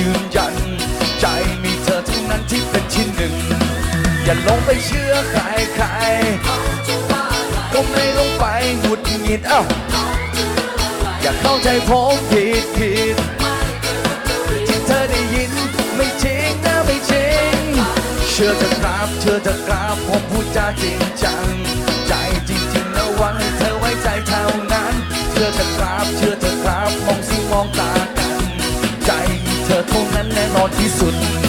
ยืนยัน ใจมีเธอทั้งนั้นที่เป็นชิ้นหนึ่ง อย่าลงไปเชื่อใครใครก็ไม่ลงไปหุดหงิดเอ้าอย่าเข้าใจผมผิดผิดที่เธอได้ยินไม่จริงนะไม่จริง เชื่อจะกราบเชื่อจะกราบผมพูดจาจริงจัง ใจจริงๆนะวังให้เธอไว้ใจเท่านั้น เชื่อจะกราบเชื่อจะกราบมองสิมองตา สุด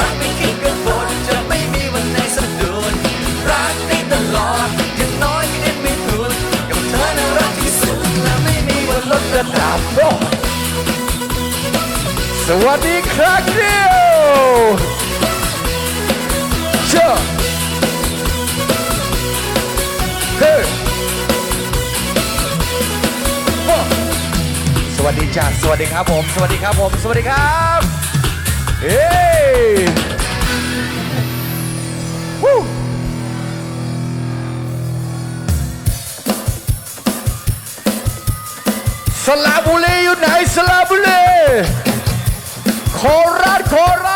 รักไม่คิดกังวลจะไม่มีวันไนสะดุดรักได้ตลอดอย่น้อยก็ยังไม่หลุดกับเธอน่ารักที่สุดแะไม่มีวันลดระดับโอ้สวัสดีครับเดียวเชื่อเฮ้สวัสดีจ้าสวัสดีครับผม สวัสดีครับผม สวัสดีครับ เฮ้สลาบุรีอยู่ไหนสลาบุรีโคราชโคราช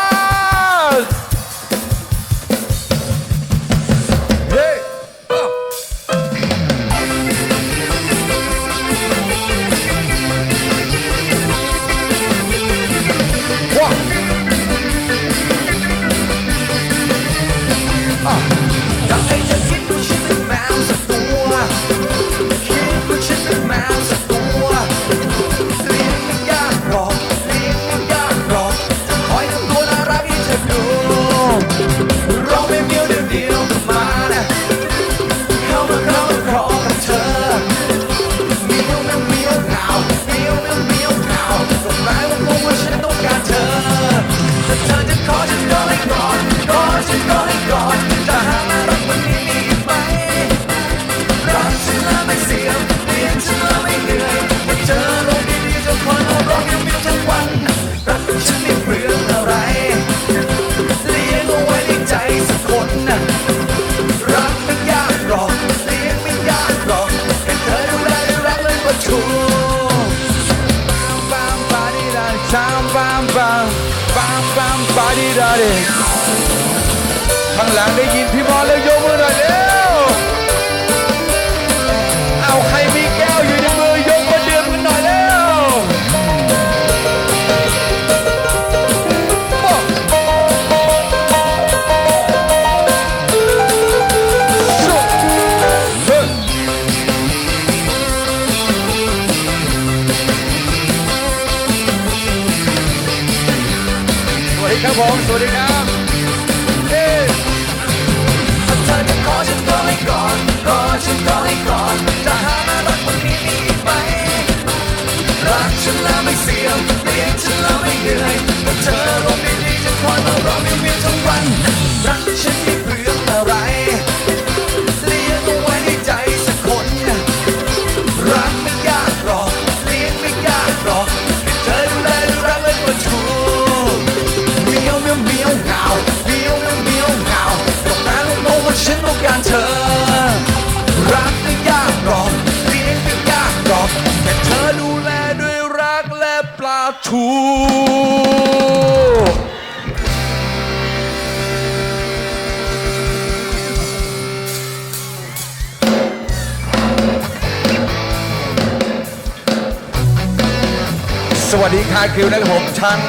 วัสดีค่ะคิวนะครับผมทั้ง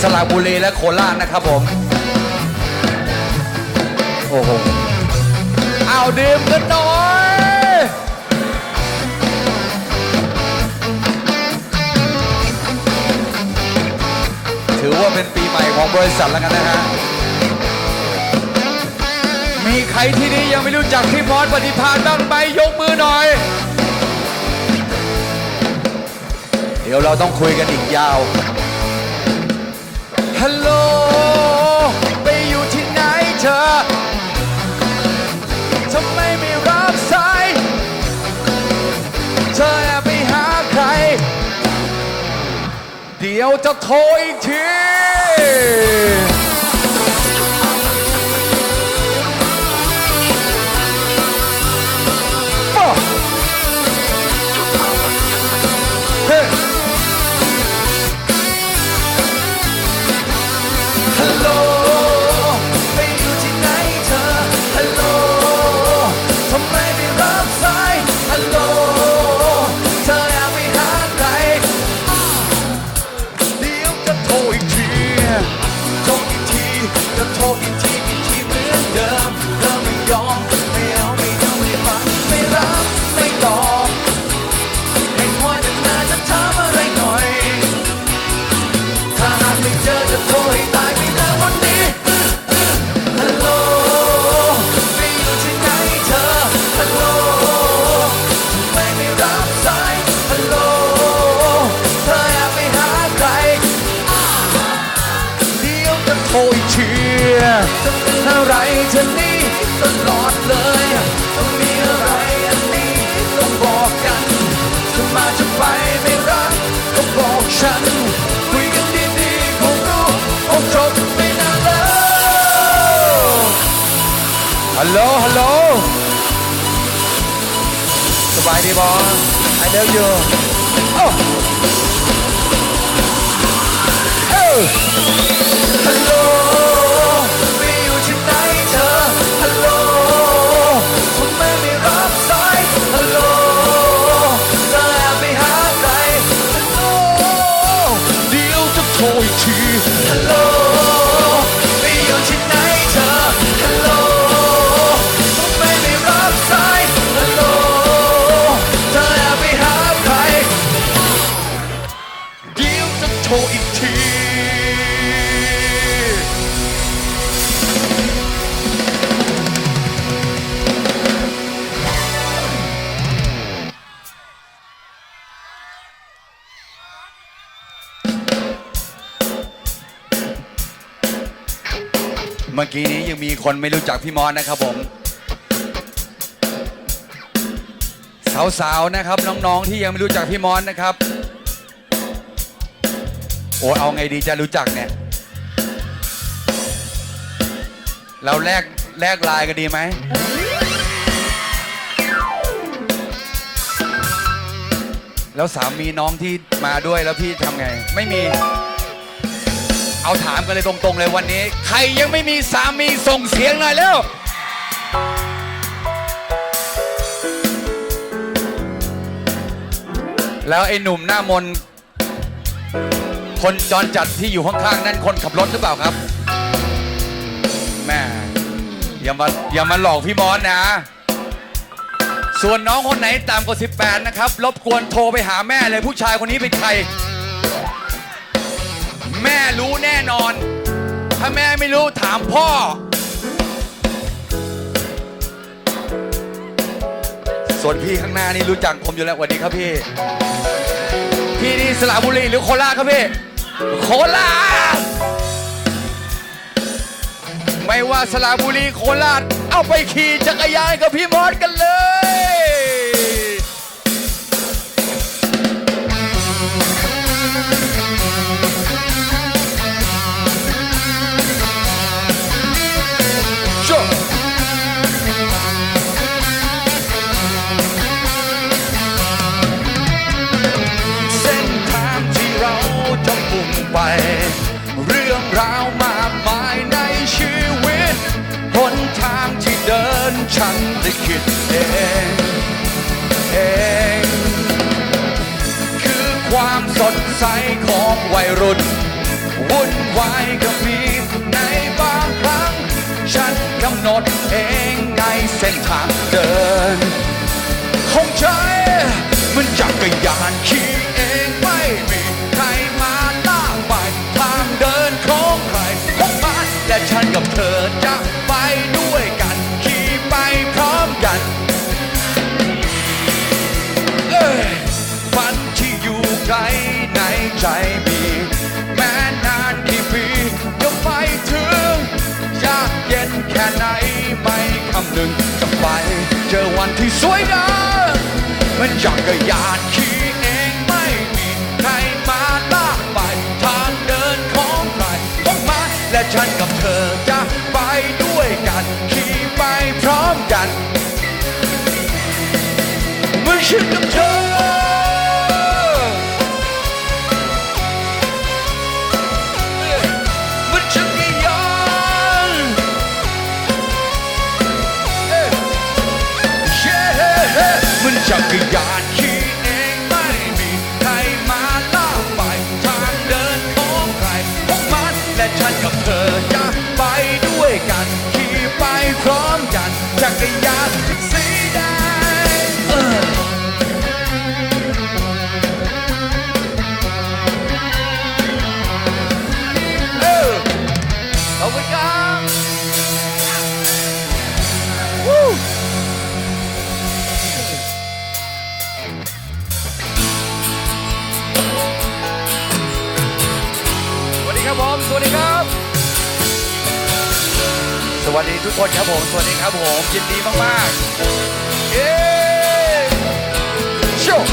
สระบุรีและโคราชนะครับผม โอ้โหเอาดื่มกันหน่อยถือว่าเป็นปีใหม่ของบริษัทแล้วกันนะฮะมีใครที่นี่ยังไม่รู้จักพี่พอดปฏิภาณบ้างไปยกมือหน่อย เดี๋ยวเราต้องคุยกันอีกยาว ฮัลโหล ไปอยู่ที่ไหนเธอ ทำไมไม่รับสาย เธอแอบไปหาใคร เดี๋ยวจะโทรอีกที โหลฮัลโหลสบายดีบอ I love you โอ้เอ้า เมื่อกี้นี้ยังมีคนไม่รู้จักพี่มอนนะครับผม สาวๆนะครับ น้องๆที่ยังไม่รู้จักพี่มอนนะครับ โอ้เอาไงดีจะรู้จักเนี่ย เราแลกแลกลน์กันดีไหมแล้วสามีน้องที่มาด้วยแล้วพี่ทำไง ไม่มี เอาถามกันเลยตรงๆเลยวันนี้ ใครยังไม่มีสามีส่งเสียงหน่อยเร็วแล้วไอ้หนุ่มหน้ามน คนจรจัดที่อยู่ข้างๆนั่นคนขับรถหรือเปล่าครับแม่อย่ามาอย่ามาหลอกพี่มอนนะ ส่วนน้องคนไหนต่ำกว่า18 นะครับ รบกวนโทรไปหาแม่เลยผู้ชายคนนี้เป็นใคร แม่รู้แน่นอน ถ้าแม่ไม่รู้ถามพ่อ ส่วนพี่ข้างหน้านี่รู้จักผมอยู่แล้วสวัสดีครับพี่ พี่นี่สระบุรีหรือโคราชครับพี่ โคราช ไม่ว่าสระบุรีโคราช เอาไปขี่จักรยานกับพี่มอสกันเลย ไป เรื่องราวมากมายในชีวิต หนทางที่เดินฉันได้คิดเองเองคือความสดใสของวัยรุ่น วุ่นวายก็มีในบางครั้ง ฉันกำหนดเองในเส้นทางเดิน ของใช้มันจักรยานขี่เอง ใจมีแม้นานกี่ปีก็ไม่ถึงยากเย็นแค่ไหนไม่คำนึงจะไป เจอวันที่สวยงามมันจักรยานขี่เองไม่มีใครมาลากไปทางเดินของใครของมาและฉันกับเธอจะไปด้วยกัน ขี่ไปพร้อมกันเมื่อฉันกับเธอ รยานสีแดงเออเออขอบคุณครับวู้สวัสดีครับผมสวัสดีครับ สวัสดีทุกคนครับผม สวัสดีครับผมยินดีมากๆเย้ชว์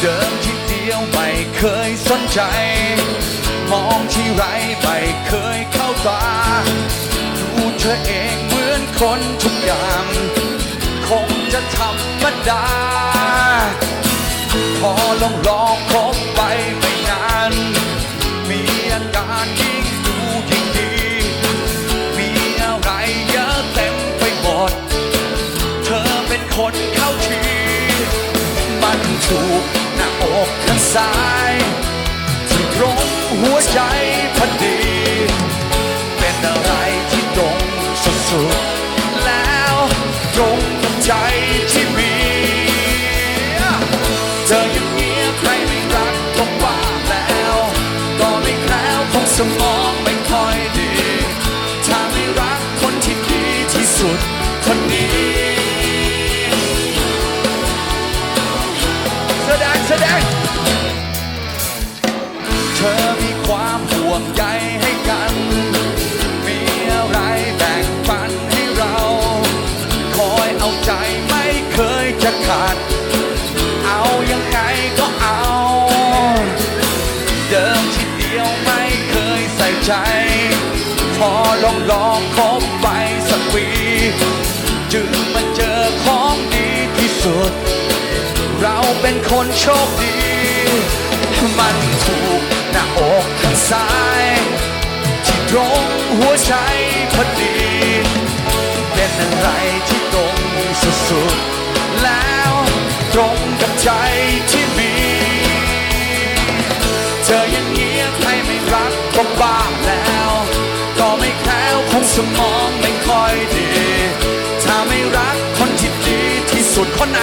เดิมที่เดียวไม่เคยสนใจ มองที่ไรไม่เคยเข้าตา ดูเธอเองเหมือนคนทุกอย่าง คงจะธรรมดา ใครไม่รักก็บ้าแล้วก็ไม่แคล้วคงสมองไม่ค่อยดี ถ้าไม่รักคนที่ดีที่สุดคนนี้แสดงแสดงเธอมีความห่วงใย ใจ พอลองลองคบไปสักปีจึงมาเจอของดีที่สุด เราเป็นคนโชคดี มันถูกหน้าอกข้างซ้าย ที่ตรงหัวใจพอดี เป็นอะไรที่ตรงสุดๆแล้วตรงกับใจที่มี เธอยังเงียบให้ไม่รัก บ้าแล้ว ก็ไม่แคล้วคงสมองไม่ค่อยดี ถ้าไม่รักคนที่ดีที่สุดคนไหน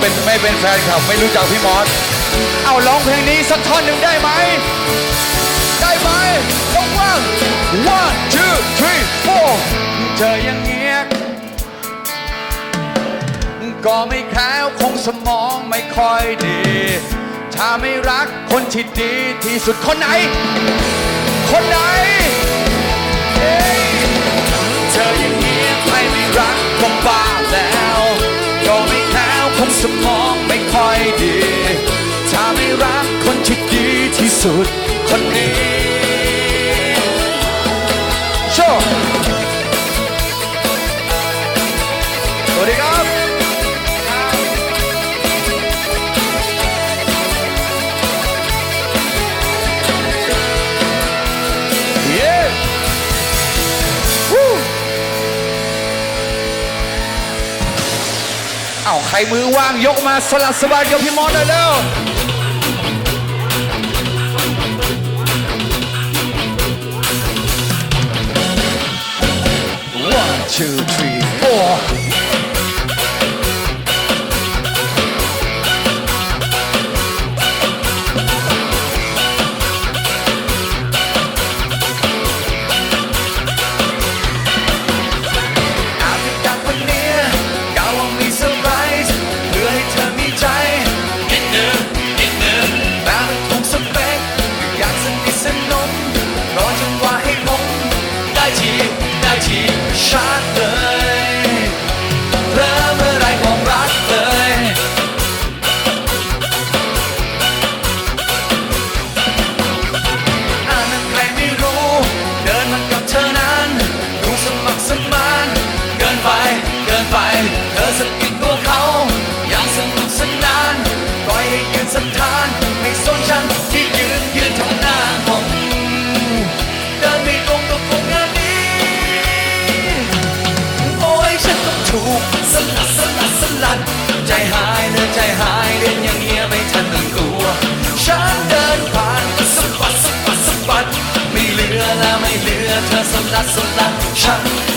เป็นไม่เป็นแฟนคลับ ไม่รู้จักพี่มอส เอาร้องเพลงนี้สักท่อนหนึ่งได้ไหม ได้ไหมต้องว่าง one two three four เธอยังเงียบก็ไม่แคล้วคงสมองไม่ค่อยดี ถ้าไม่รักคนที่ดีที่สุดคนไหน คนไหนเอ้ยเธอยังเงียบให้ไม่รัก สมองไม่ค่อยดี ถ้าไม่รักคนที่ดีที่สุดคนนี้ ใครมือว่างยกมาสลัดสบายยกพี่มอสเลยเร็ว four la sola, ya.